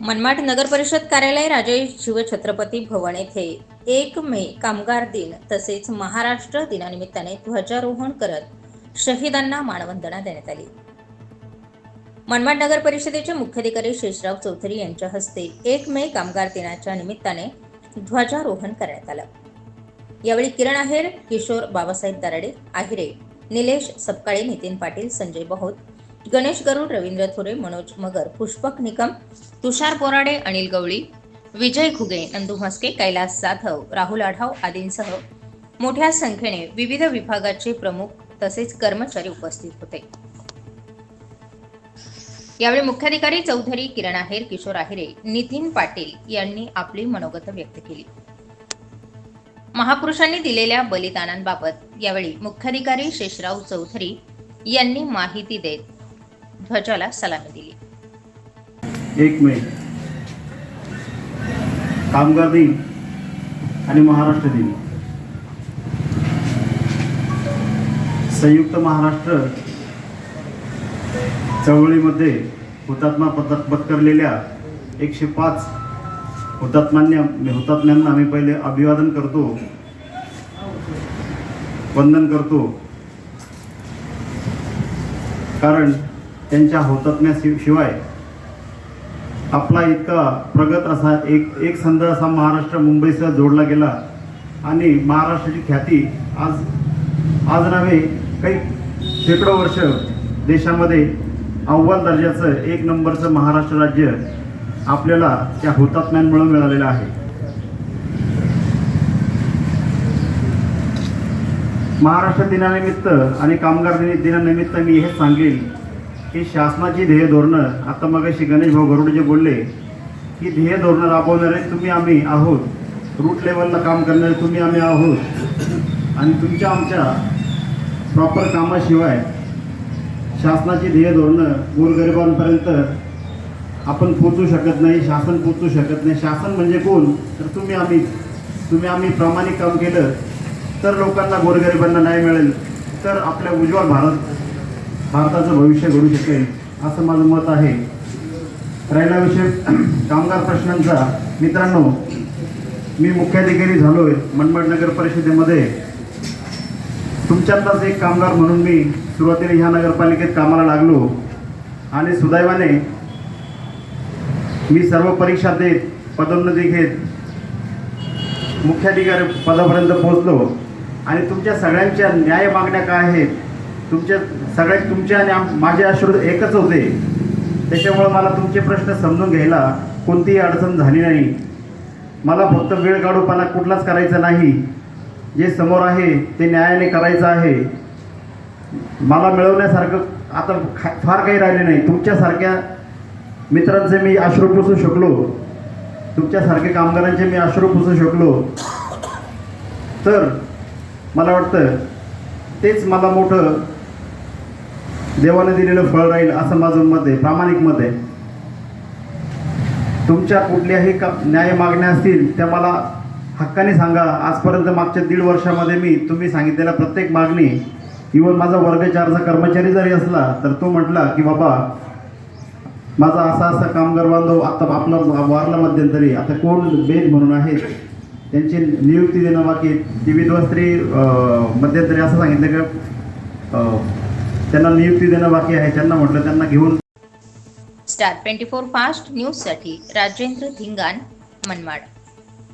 मनमाड नगर परिषद कार्यालय राजे शिवछत्रपती भवन येथे एक मे कामगार दिन तसेच महाराष्ट्र दिनानिमित्ताने ध्वजारोहण करत शहीदांना मानवंदना देण्यात आली. मनमाड नगर परिषदेचे मुख्याधिकारी शेषराव चौधरी यांच्या हस्ते एक मे कामगार दिनाच्या निमित्ताने ध्वजारोहण करण्यात आलं. यावेळी किरण आहेर किशोर बाबासाहेब दराडे आहिरे निलेश सपकाळे नितीन पाटील संजय बहोत गणेश गरुड रवींद्र थोरे मनोज मगर पुष्पक निकम तुषार बोराडे अनिल गवळी विजय खुगे नंदू म्हस्के कैलास जाधव राहुल आढाव आदींसह मोठ्या संख्येने विविध विभागाचे प्रमुख तसेच कर्मचारी उपस्थित होते. यावेळी मुख्याधिकारी चौधरी किरण आहेर किशोर आहिरे नितीन पाटील यांनी आपली मनोगत व्यक्त केली. महापुरुषांनी दिलेल्या बलिदानांबाबत यावेळी मुख्याधिकारी शेषराव चौधरी यांनी माहिती देत ध्वजाला सलामी दिली. एक मे. कामगार दिन आणि महाराष्ट्र दिन. संयुक्त महाराष्ट्र चळवळीमध्ये हुतात्मा पत पत्करलेल्या एकशे पाच हुतात्म्यांना हुतात्म्यांना आम्ही पहिले अभिवादन करतो. वंदन करतो. कारण त्यांच्या हौतात्म्या शिवाय आपला इतका प्रगत असा एक एक संध असा महाराष्ट्र मुंबईसह जोडला गेला. आणि महाराष्ट्राची ख्याती आज आज नव्हे काही शेकडो वर्ष देशामध्ये अव्वल दर्जाचं एक नंबरचं महाराष्ट्र राज्य आपल्याला त्या हुतात्म्यांमुळे मिळालेलं आहे. महाराष्ट्र दिनानिमित्त आणि कामगार दिनानिमित्त मी हे सांगेल की शासनाची ध्येय धोरणं आता मगाशी गणेश भाऊ गरुड जे बोलले की ध्येय धोरणं राबवणारे तुम्ही आम्ही आहोत. रूट लेवलला काम करणारे तुम्ही आम्ही आहोत. आणि तुमच्या आमच्या प्रॉपर कामाशिवाय शासनाची ध्येय धोरणं गोरगरिबांपर्यंत आपण पोचू शकत नाही शासन पोचू शकत नाही. शासन म्हणजे कोण? तर तुम्ही आम्ही. तुम्ही आम्ही प्रामाणिक काम केलं तर लोकांना गोरगरिबांना न्याय मिळेल तर आपल्या उज्ज्वल भारत भारताचं भविष्य घडू शकेल असं माझं मत आहे. राहिला विषय कामगार प्रश्नांचा. मित्रांनो मी मुख्याधिकारी झालो आहे मनमाड नगर परिषदेमध्ये. तुमच्यातलाच एक कामगार म्हणून मी सुरुवातीला ह्या नगरपालिकेत कामाला लागलो. आणि सुदैवाने मी सर्व परीक्षा देत पदोन्नती घेत मुख्याधिकारी पदापर्यंत पोहोचलो. आणि तुमच्या सगळ्यांच्या न्याय मागण्या काय आहेत? तुमच्या सगळ्या तुमच्या आणि आम- माझे आश्रू एकच होते. त्याच्यामुळं मला तुमचे प्रश्न समजून घ्यायला कोणतीही अडचण झाली नाही. मला फक्त वेळ काढूपणा कुठलाच करायचा नाही. जे समोर आहे ते न्यायाने करायचं आहे. मला मिळवण्यासारखं आता खा- फार काही राहिले नाही. तुमच्यासारख्या मित्रांचे मी अश्रू पुसू शकलो. तुमच्यासारख्या कामगारांचे मी अश्रू पुसू शकलो. तर मला वाटतं तेच मला मोठं देवाने दिलेलं फळ राहील असं माझं मत आहे प्रामाणिक मत आहे. तुमच्या कुठल्याही का न्याय मागण्या असतील त्या मला हक्काने सांगा. आजपर्यंत मागच्या दीड वर्षामध्ये मी तुम्ही सांगितलेल्या प्रत्येक मागणी इवन माझा वर्ग चारचा कर्मचारी जरी असला तर तो म्हटला की बाबा माझा असा असा कामगार बांधव आता आपला वारला मध्यंतरी आता कोण बेन म्हणून आहेत त्यांची नियुक्ती देणं बाकी ती विधवा स्त्री मध्यंतरी असं सांगितलं का त्यांना नियुक्ती देणं बाकी आहे. त्यांना म्हटलं त्यांना घेऊन स्टार ट्वेंटी फोर फास्ट न्यूजसाठी राजेंद्र धिंगाण मनमाड.